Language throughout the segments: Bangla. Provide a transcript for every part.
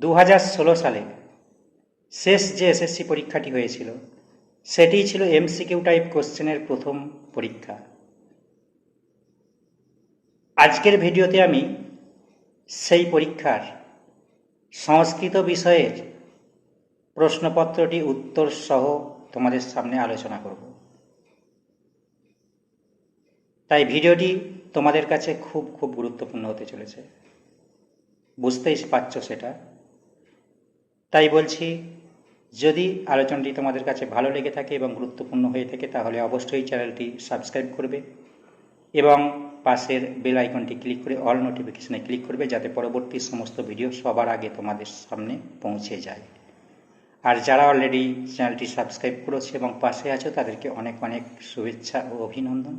দু হাজার ষোলো সালে শেষ যে এসএসসি পরীক্ষাটি হয়েছিল, সেটিই ছিল এমসিকিউ টাইপ কোশ্চেনের প্রথম পরীক্ষা। আজকের ভিডিওতে আমি সেই পরীক্ষার সংস্কৃত বিষয়ের প্রশ্নপত্রটি উত্তর সহ তোমাদের সামনে আলোচনা করব। তাই ভিডিওটি তোমাদের কাছে খুব খুব গুরুত্বপূর্ণ হতে চলেছে। বুঝতেই পারছ সেটা। তাই বলছি, যদি আলোচনাটি তোমাদের কাছে ভালো লেগে থাকে এবং গুরুত্বপূর্ণ হয়ে থাকে, তাহলে অবশ্যই চ্যানেলটি সাবস্ক্রাইব করবে এবং পাশের বেল আইকনটি ক্লিক করে অল নোটিফিকেশনে ক্লিক করবে, যাতে পরবর্তী সমস্ত ভিডিও সবার আগে তোমাদের সামনে পৌঁছে যায়। আর যারা অলরেডি চ্যানেলটি সাবস্ক্রাইব করেছে এবং পাশে আছো, তাদেরকে অনেক অনেক শুভেচ্ছা ও অভিনন্দন।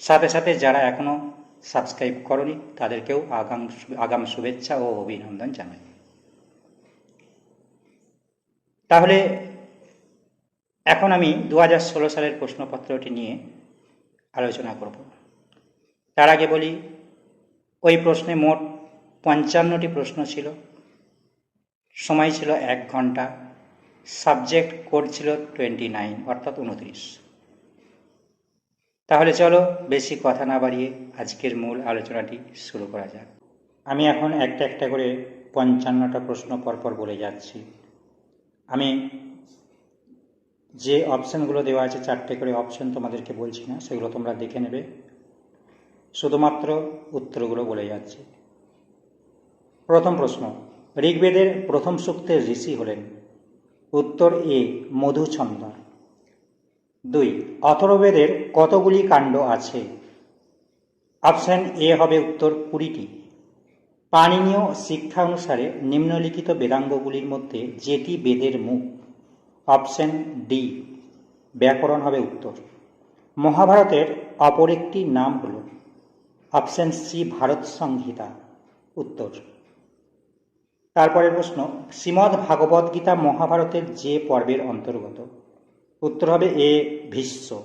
সাথে সাথে যারা এখনও সাবস্ক্রাইব করনি, তাদেরকেও আগাম আগাম শুভেচ্ছা ও অভিনন্দন জানাই। তাহলে এখন আমি দু হাজার ষোলো সালের প্রশ্নপত্রটি নিয়ে আলোচনা করব। তার আগে বলি, ওই প্রশ্নে মোট পঞ্চান্নটি প্রশ্ন ছিল। সময় ছিল এক ঘণ্টা। সাবজেক্ট কোড ছিল টোয়েন্টি নাইন, অর্থাৎ উনত্রিশ। তাহলে চলো বেশি কথা না বাড়িয়ে আজকের মূল আলোচনাটি শুরু করা যাক। আমি এখন একটা একটা করে পঞ্চান্নটা প্রশ্ন পরপর বলে যাচ্ছি। আমি যে অপশানগুলো দেওয়া আছে, চারটে করে অপশন তোমাদেরকে বলছি না, সেগুলো তোমরা দেখে নেবে। শুধুমাত্র উত্তরগুলো বলে যাচ্ছে। প্রথম প্রশ্ন, ঋগ্বেদের প্রথম সূক্তের ঋষি হলেন উত্তর এ মধুছন্দা দুই, অথর্ববেদের কতগুলি কাণ্ড আছে? অপশান এ হবে উত্তর কুড়িটি। পাণিনীয় শিক্ষা অনুসারে নিম্নলিখিত বেদাঙ্গগুলির মধ্যে যেটি বেদের মুখ, অপশান ডি, ব্যাকরণ হবে উত্তর। মহাভারতের অপর একটি নাম হল অপশান সি, ভারত সংহিতা, উত্তর। তারপরের প্রশ্ন, শ্রীমদ্ ভাগবত গীতা মহাভারতের যে পর্বের অন্তর্গত, উত্তর হবে এ ভীষ্ম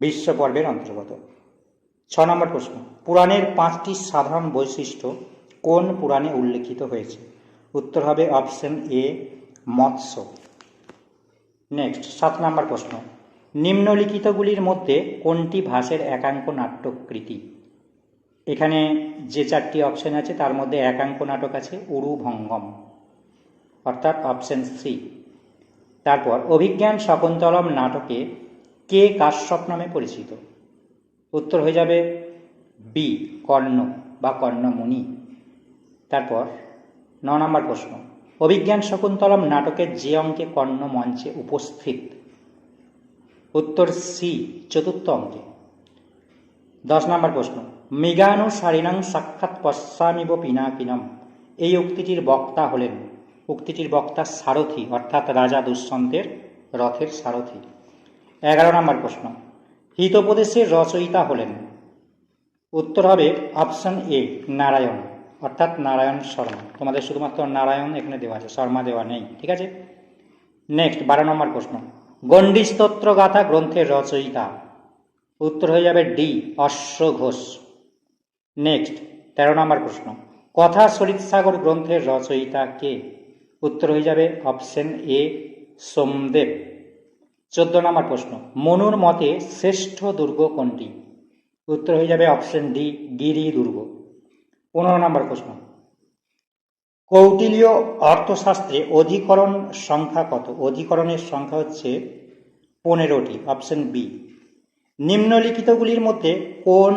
বিশ্ব পর্বের অন্তর্গত। ছ নম্বর প্রশ্ন। পুরাণের পাঁচটি সাধারণ বৈশিষ্ট্য কোন পুরাণে উল্লেখিত হয়েছে? উত্তর হবে অপশন এ, মৎস্য। নেক্সট, সাত নম্বর প্রশ্ন। নিম্নলিখিতগুলির মধ্যে কোনটি ভাষের একাঙ্ক নাট্যকৃতি? এখানে যে চারটি অপশন আছে, তার মধ্যে একাঙ্ক নাটক আছে উরু ভঙ্গম অর্থাৎ অপশন সি। তারপর, অভিজ্ঞান শকুন্তলম নাটকে কে কাশ্যপ নামে পরিচিত? উত্তর হয়ে যাবে বি কর্ণ বা কর্ণমুনি তারপর ন নম্বর প্রশ্ন। অভিজ্ঞান শকুন্তলম নাটকের যে অঙ্কে কর্ণ মঞ্চে উপস্থিত? উত্তর সি চতুর্থ অঙ্কে। দশ নম্বর প্রশ্ন। মৃগানু সারিনাং সাক্ষাৎ পশ্চামিব পিনাকিনম। এই উক্তিটির বক্তা হলেন, উক্তিটির বক্তা সারথি, অর্থাৎ রাজা দুষ্যন্তের রথের সারথি। এগারো নম্বর প্রশ্ন। হিতোপদেশের রচয়িতা হলেন। উত্তর হবে অপশন এ, নারায়ণ, অর্থাৎ নারায়ণ শর্মা। তোমাদের শুধুমাত্র নারায়ণ এখানে দেওয়া আছে, শর্মা দেওয়া নেই, ঠিক আছে? নেক্সট বারো নম্বর প্রশ্ন। গণ্ডী স্তোত্র গাথা গ্রন্থের রচয়িতা। উত্তর হয়ে যাবে ডি, অশ্ব ঘোষ। নেক্সট তেরো নম্বর প্রশ্ন। কথা সরিৎসাগর গ্রন্থের রচয়িতা কে? উত্তর হয়ে যাবে অপশন এ, সোমদেব। চোদ্দ নম্বর প্রশ্ন, মনুর মতে শ্রেষ্ঠ দুর্গ কোনটি? উত্তর হয়ে যাবে অপশন ডি, গিরি দুর্গ। পনেরো নম্বর প্রশ্ন, কৌটিলীয় অর্থশাস্ত্রে অধিকরণ সংখ্যা কত? অধিকরণের সংখ্যা হচ্ছে পনেরোটি, অপশন বি। নিম্নলিখিতগুলির মধ্যে কোন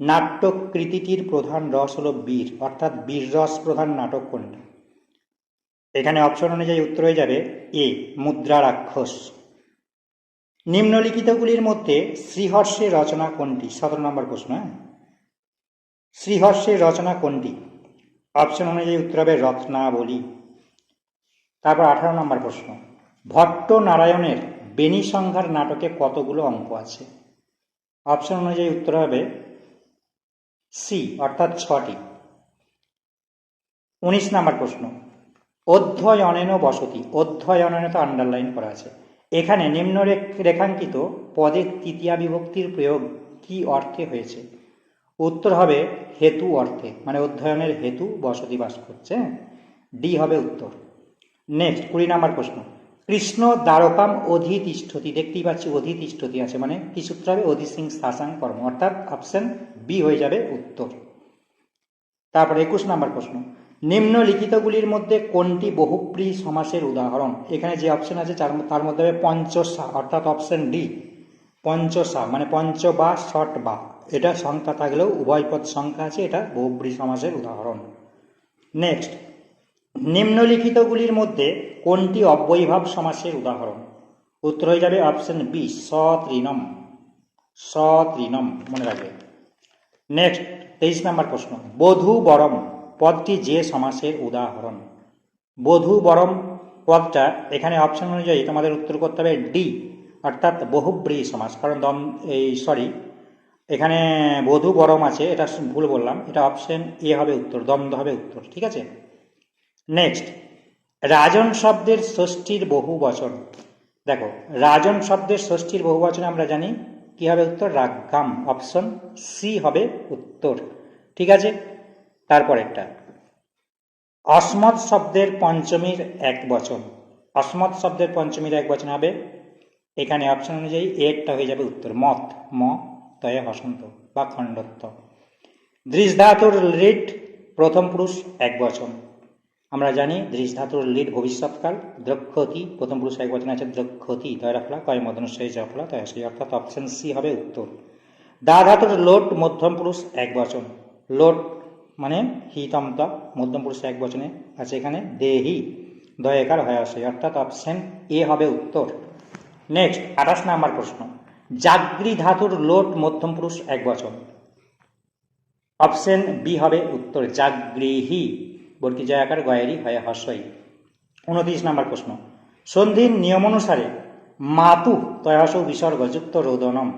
নাট্যকৃতিটির প্রধান রস হল বীর, অর্থাৎ বীর রস প্রধান নাটক কোনটা? এখানে অপশন অনুযায়ী উত্তর হয়ে যাবে এ, মুদ্রা রাক্ষস। নিম্নলিখিতগুলির মধ্যে শ্রীহর্ষের রচনা কোনটি? সতেরো নম্বর প্রশ্ন হ্যাঁ? শ্রীহর্ষের রচনা কোনটি? অপশন অনুযায়ী উত্তর হবে রত্নাবলী। তারপর আঠারো নম্বর প্রশ্ন, ভট্ট নারায়ণের বেনি সংঘার নাটকে কতগুলো অঙ্ক আছে? অপশন অনুযায়ী উত্তর হবে সি অর্থাৎ ছটি। উনিশ নম্বর প্রশ্ন, অধ্যয়নেন বসতি অধ্যয়নে তো আন্ডারলাইন করা আছে। এখানে নিম্ন রেখাঙ্কিত পদের তৃতীয়া বিভক্তির প্রয়োগ কি অর্থে হয়েছে? উত্তর হবে হেতু অর্থে মানে অধ্যয়নের হেতু বসতি বাস করছে। ডি হবে উত্তর। নেক্সট কুড়ি নাম্বার প্রশ্ন। কৃষ্ণ দ্বারকাম অধিতিষ্ঠতি, দেখতেই পাচ্ছি অধিতিষ্ঠতি আছে মানে কি সূত্র হবে অধিসিং শাসাং কর্ম, অর্থাৎ অপশন বি হয়ে যাবে উত্তর। তারপর একুশ নাম্বার প্রশ্ন। নিম্নলিখিতগুলির মধ্যে কোনটি বহুপ্রী সমাসের উদাহরণ? এখানে যে অপশন আছে, তার মধ্যে হবে পঞ্চসা, অর্থাৎ অপশন ডি পঞ্চসা মানে পঞ্চ বা ষট বা। এটা সংখ্যা থাকলেও উভয় পদ সংখ্যা আছে, এটা বহুব্রী সমাসের উদাহরণ। নেক্সট নিম্নলিখিতগুলির মধ্যে কোনটি অব্যয়ীভাব সমাসের উদাহরণ? উত্তর হয়ে যাবে অপশন বি সতৃণম সতৃণম মনে রাখবে। নেক্সট তেইশ নম্বর প্রশ্ন। বধূ বরম। পদটি যে সমাসের উদাহরণ। বধূ বরম পদটা এখানে অপশন অনুযায়ী তোমাদের উত্তর করতে হবে ডি অর্থাৎ বহুব্রী সমাস। কারণ দম, এই সরি এখানে বধূ বরম আছে, এটা ভুল বললাম। এটা অপশন এ হবে উত্তর, দ্বন্দ্ব হবে উত্তর, ঠিক আছে? নেক্সট রাজন শব্দের ষষ্ঠীর বহু বচন। দেখো, রাজন শব্দের ষষ্ঠীর বহু বচনে আমরা জানি, কি হবে উত্তর? রাগ্গাম অপশন সি হবে উত্তর, ঠিক আছে? তারপরেরটা। অসমত শব্দের পঞ্চমীর এক বচন। অসমত শব্দের পঞ্চমীর এক বচন হবে। এখানে অপশন অনুযায়ী এরটা হয়ে যাবে উত্তর। মত, ম, তয়ে হসন্ত বা খণ্ডত্ব। দৃশধাতুর লিট প্রথম পুরুষ এক বচন। আমরা জানি দৃশধাতুর লিট ভবিষ্যৎকাল, দ্রক্ষতি, প্রথম পুরুষ এক বচন আছে দ্রক্ষতি, তয় রাখলা কয় মদনশয় জফলা, তয় সেই অর্থাৎ অপশন সি হবে উত্তর। দা ধাতুর লোট মধ্যম পুরুষ এক বচন। লোট মানে হিতমতা, মধ্যম পুরুষ এক বচনে আছে এখানে দেহি, দয়েকার হয়ে আসে, অর্থাৎ অপশন এ হবে উত্তর। নেক্সট আঠাশ নাম্বার প্রশ্ন। জাগ্রি ধাতুর লোট মধ্যম পুরুষ এক বচন। অপশন বি হবে উত্তর জাগৃহী বর্গি জয়াকার গয়েরি হয়ে হর্ষই উনত্রিশ নম্বর প্রশ্ন। সন্ধির নিয়মানুসারে মাতু তয়াস বিসর্গযুক্ত রোদনম।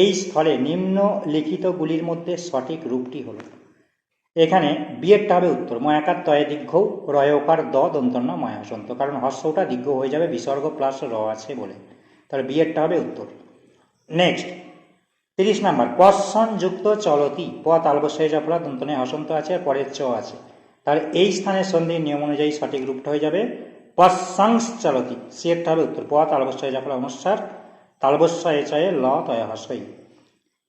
এই স্থলে নিম্নলিখিতগুলির মধ্যে সঠিক রূপটি হল। এখানে বিয়েরটা হবে উত্তর। ময়াকার তয়ে দীর্ঘ রয়কার দ দন্তন্য ময়াসন্ত কারণ হর্ষটা দীর্ঘ হয়ে যাবে, বিসর্গ প্লাস র আছে বলে। তাহলে বিয়েরটা হবে উত্তর। নেক্সট, তিরিশ নাম্বার। যুক্ত চলতি, প তালবস্যয় জফলা দন্তনে হসন্ত আছে আর পরের চ আছে। তাহলে এই স্থানের সন্ধির নিয়ম অনুযায়ী সঠিক রূপটা হয়ে যাবে। পশ্চাংস চলতি সিয়েরটা হবে উত্তর। প তালবস্যয় জফলা অনুসার তালবস্যয় চয়ে ল তয় হসই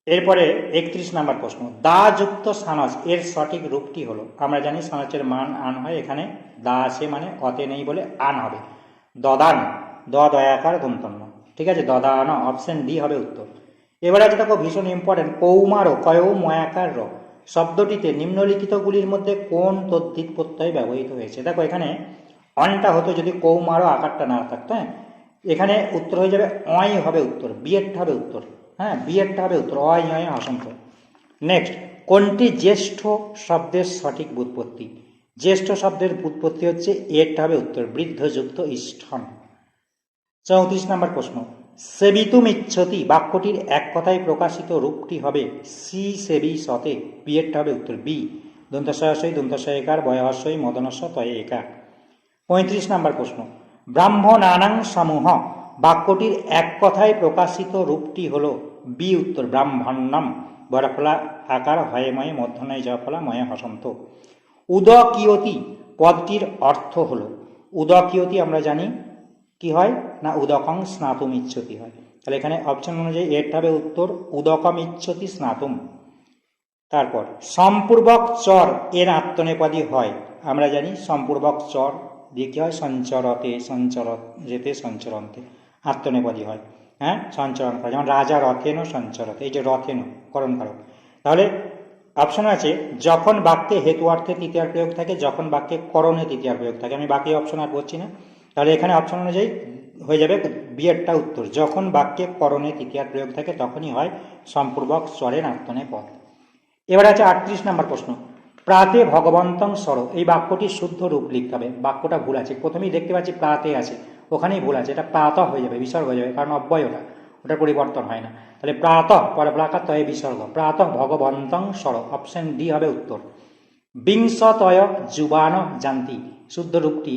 এরপরে একত্রিশ নাম্বার প্রশ্ন। দা যুক্ত সানস এর সঠিক রূপটি হলো। আমরা জানি সানসের মান আন হয় এখানে। দা আছে মানে অতে নেই বলে আন হবে। দদান, দ দয়াকার দন্তন্য ঠিক আছে? দদান, অপশন ডি হবে উত্তর। এবারে আছে দেখো ভীষণ ইম্পর্টেন্ট কৌমারো, কয়ৌ ময়াকার র শব্দটিতে নিম্নলিখিতগুলির মধ্যে কোন তদ্ধিত প্রত্যয় ব্যবহৃত হয়েছে? দেখো এখানে, অনটা হতো যদি কৌমারো আকারটা না থাকতো হ্যাঁ? এখানে উত্তর হয়ে যাবে অয় হবে উত্তর বিয়েরটা হবে উত্তর। হ্যাঁ বিয়েরটা হবে উত্তর অয় অসংখ্য। নেক্সট কোনটি জ্যেষ্ঠ শব্দের সঠিক বুৎপত্তি জ্যেষ্ঠ শব্দের বুৎপত্তি হচ্ছে, এরটা হবে উত্তর, বৃদ্ধযুক্ত ইষ্ঠন। চৌত্রিশ নম্বর প্রশ্ন। সেবিতুম ইচ্ছতি, বাক্যটির এক কথায় প্রকাশিত রূপটি হবে সি সেবি সতে, বিয়েরটা হবে উত্তর বি। দন্তশয়সই দন্তশয়কার বয়হস্যই, মদনস্য, তয়ে একা। পঁয়ত্রিশ নম্বর প্রশ্ন। ব্রাহ্মণানাং সমূহ, বাক্যটির এক কথায় প্রকাশিত রূপটি হল বি উত্তর, ব্রাহ্মণ্যম। বরফলা আকার হয়েময়ে মধ্যনয় জফলা ময়ে, হসন্ত। উদকিয়তি পদটির অর্থ হল, উদকিয়তি আমরা জানি কি হয় না উদকং স্নাতুম ইচ্ছতি হয়। তাহলে এখানে অপশন অনুযায়ী এরটা হবে উত্তর উদকম ইচ্ছতি স্নাতুম। তারপর, সম্পূর্বক চর এর আত্মনেপদী হয়। আমরা জানি সম্পূর্বক চর দিয়ে কী হয়? সঞ্চরতে সঞ্চর যেতে, সঞ্চরন্তে আত্মনেপদী হয়। হ্যাঁ? সঞ্চরণ করা। যেমন রাজা রথেন সঞ্চরতে, এই যে রথেন করণ কারক তাহলে অপশন আছে, যখন বাক্যে হেতু অর্থে তৃতীয়ার প্রয়োগ থাকে, যখন বাক্যে করণে তৃতীয়ার প্রয়োগ থাকে। আমি বাকি অপশন আর বলছি না। তাহলে এখানে অপশন অনুযায়ী হয়ে যাবে বিয়েরটা উত্তর। যখন বাক্যে করণে তৃতীয়ার প্রয়োগ থাকে, তখনই হয় সম্পূর্বক স্বরের আত্মনে পদ। এবার আছে আটত্রিশ নম্বর প্রশ্ন। প্রাতে ভগবন্তং স্বর এই বাক্যটি শুদ্ধ রূপ লিখতে হবে। বাক্যটা ভুল আছে। প্রথমেই দেখতে পাচ্ছি প্রাতে আছে। ওখানেই ভুল আছে, এটা প্রাত হয়ে যাবে, বিসর্গ হয়ে যাবে, কারণ অব্যয় ওটা ওটার পরিবর্তন হয় না। তাহলে প্রাত, পরে প্রাকার তয়ে বিসর্গ, প্রাত ভগবন্তং স্বর অপশন ডি হবে উত্তর। বিংশতয় যুবান জান্তি, শুদ্ধ রূপটি,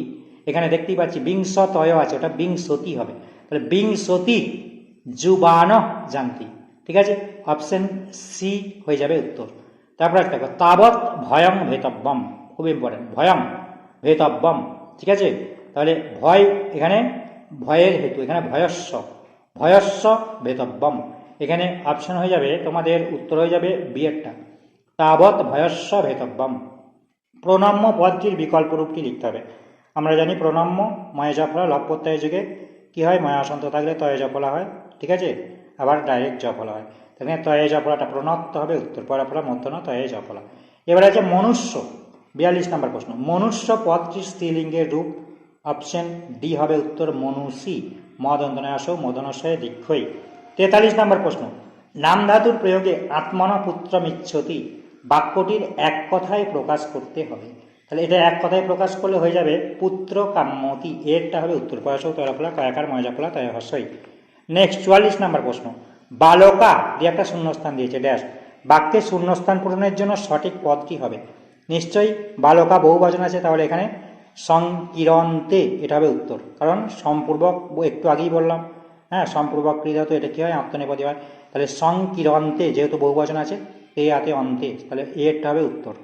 এখানে দেখতেই পাচ্ছি বিংশতয় আছে, ওটা বিংশতি হবে। তাহলে বিংশতি যুবান জান্তি, ঠিক আছে? অপশন সি হয়ে যাবে উত্তর। তারপর একটা তাবৎ ভয়ং ভেতব্যম খুব ইম্পর্টেন্ট ভয়ং ভেতব্যম ঠিক আছে? তাহলে ভয় এখানে ভয়ের হেতু, এখানে ভয়স্ব ভয়স্ব ভেতব্যম এখানে অপশন হয়ে যাবে, তোমাদের উত্তর হয়ে যাবে বিয়েরটা তাবৎ ভয়স্ব ভেতব্যম প্রণম্য পদটির বিকল্প রূপটি লিখতে হবে। আমরা জানি প্রণম্য ময়জাফলা লভ প্রত্যয় যুগে। কী হয়? ময়াসন্ত থাকলে তয়ে জফলা হয়। ঠিক আছে? আবার ডাইরেক্ট জফলা হয়। তাহলে তয়ে জফলাটা প্রণত্ত হবে, উত্তর পরাফলা মধ্যনা তয়ে জফলা এবার আছে মনুষ্য। বিয়াল্লিশ নম্বর প্রশ্ন। মনুষ্য পদটি স্ত্রীলিঙ্গের রূপ অপশন ডি হবে উত্তর মনুষী মদন্তনায় আসো মদনশয়ে দীক্ষই। তেতাল্লিশ নম্বর প্রশ্ন। নাম ধাতুর প্রয়োগে আত্মনা পুত্রমিচ্ছতি বাক্যটির এক কথায় প্রকাশ করতে হবে। তাহলে এটা এক কথায় প্রকাশ করলে হয়ে যাবে, পুত্র কাম্যতি এরটা হবে উত্তর। পয়াসৌ তরফলা কয়াকার ময়জাফলা তয় নেক্সট, চুয়াল্লিশ নম্বর প্রশ্ন। বালকা, দিয়ে একটা শূন্যস্থান দিয়েছে, ড্যাশ। বাক্যে শূন্যস্থান পূরণের জন্য সঠিক পদটি হবে? নিশ্চয়ই বালকা বহু বচন আছে, তাহলে এখানে সংকিরন্তে, এটা হবে উত্তর। কারণ সম্পূর্বক, একটু আগেই বললাম হ্যাঁ সম্পূর্বক ক্রিয়া তো এটা কী হয়? আত্মনেপদী হয়। তাহলে সংকিরন্তে যেহেতু বহু বচন আছে, এ আতে অন্তে, তাহলে এটা হবে উত্তর।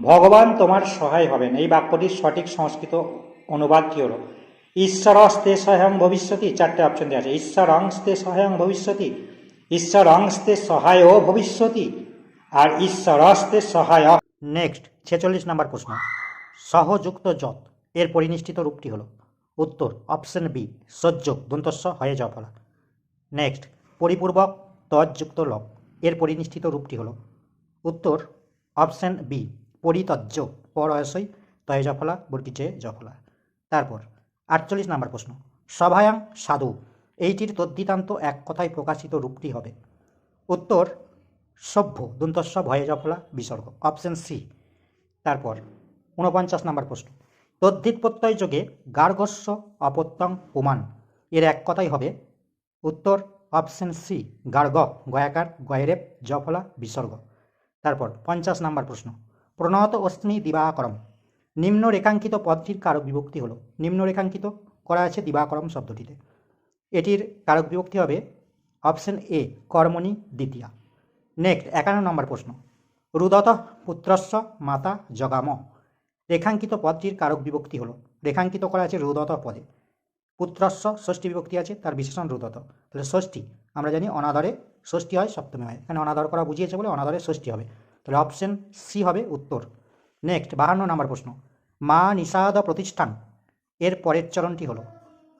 ভগবান তোমার সহায় হবেন। এই বাক্যটির সঠিক সংস্কৃত অনুবাদ কী হলো, ঈশ্বরস্তে সহায়ং ভবিষ্যতি, চারটে অপশন দেওয়া আছে। ঈশ্বরংস্তে সহায়ং ভবিষ্যতি, ঈশ্বরংস্তে সহায় ভবিষ্যতি, আর ঈশ্বরস্তে সহায়। নেক্সট ছেচল্লিশ নম্বর প্রশ্ন। সহযুক্ত যত। এর পরিনিষ্ঠিত রূপটি হলো। উত্তর, অপশন বি, সহ্য, দন্তস্ব, হয়ে জফলা নেক্সট, পরিপূর্বক তজ্যুক্ত লব। এর পরিনিষ্ঠিত রূপটি হলো। উত্তর, অপশন বি, পরিতজ্য, পরয়সই তয় জফলা বর্গিচে জফলা তারপর, আটচল্লিশ নম্বর প্রশ্ন। সভায়াং সাধু। এইটির তদ্দিতান্ত এক কথায় প্রকাশিত রূপটি হবে। উত্তর, সভ্য, দন্তস্ব ভয়ে জফলা বিসর্গ। Option C. তারপর ঊনপঞ্চাশ নম্বর প্রশ্ন। তদ্ধিত প্রত্যয় যোগে গার্গস্য অপত্যং পুমান এর এক কথাই হবে, উত্তর অপশন সি গার্গ গয়াকার গয়রেপ জফলা, বিসর্গ। তারপর পঞ্চাশ নম্বর প্রশ্ন, প্রণত অস্মি দিবাকরম। নিম্ন রেখাঙ্কিত পদটির কারক বিভক্তি হলো, নিম্ন রেখাঙ্কিত করা আছে দিবাকরম শব্দটিতে। এটির কারক বিভক্তি হবে অপশন এ, কর্মণি দ্বিতীয়া। নেক্সট, একান্ন নম্বর প্রশ্ন, রুদত পুত্রস্য মাতা জগাম। রেখাঙ্কিত পদটির কারক বিভক্তি হলো। রেখাঙ্কিত করা আছে রুদত পদে। পুত্রস্য ষষ্ঠী বিভক্তি আছে, তার বিশেষণ রুদত তাহলে ষষ্ঠী, আমরা জানি অনাদরে ষষ্ঠী হয়, সপ্তমী হয়। এখানে অনাদর করা বুঝিয়েছে বলে অনাদরে ষষ্ঠী হবে। তাহলে অপশন সি হবে উত্তর। নেক্সট বাহান্ন নম্বর প্রশ্ন। মা নিষাদ প্রতিষ্ঠান, এর পরের চরণটি হলো।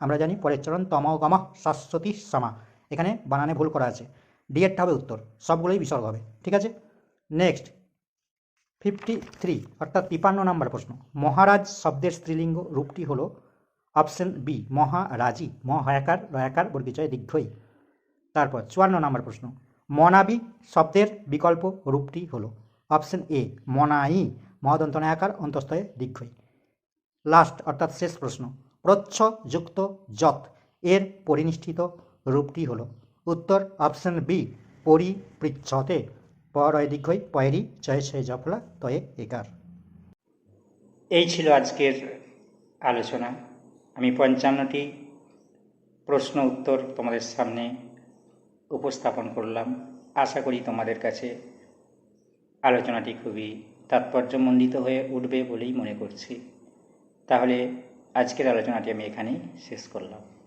আমরা জানি পরের চরণ তম গম শাশ্বতী সামা। এখানে বানানে ভুল করা আছে। ডিএডটা হবে উত্তর। সবগুলোই বিসর্গ হবে। ঠিক আছে? নেক্সট ফিফটি থ্রি অর্থাৎ তিপান্ন নম্বর প্রশ্ন। মহারাজ শব্দের স্ত্রীলিঙ্গ রূপটি হলো অপশন বি, মহারাজি, মহায়াকার, রয়াকার বর্গিচয় দীর্ঘই। তারপর চুয়ান্ন নম্বর প্রশ্ন। মনাবি শব্দের বিকল্প রূপটি হলো অপশন এ, মনাই, মহদন্তনায়াকার, অন্তস্থয়ে দীর্ঘই। লাস্ট, অর্থাৎ শেষ প্রশ্ন। প্রচ্ছযুক্ত যত এর পরিনিষ্ঠিত রূপটি হলো। উত্তর অপশন বি, পরিপৃচ্ছতে। পরয় দীর্ঘই পয়েরি জয় সে জফলা তয়ে একার। এই ছিল আজকের আলোচনা। আমি পঞ্চান্নটি প্রশ্ন উত্তর তোমাদের সামনে উপস্থাপন করলাম। আশা করি তোমাদের কাছে আলোচনাটি খুবই তাৎপর্যমণ্ডিত হয়ে উঠবে বলেই মনে করছি। তাহলে আজকের আলোচনাটি আমি এখানেই শেষ করলাম।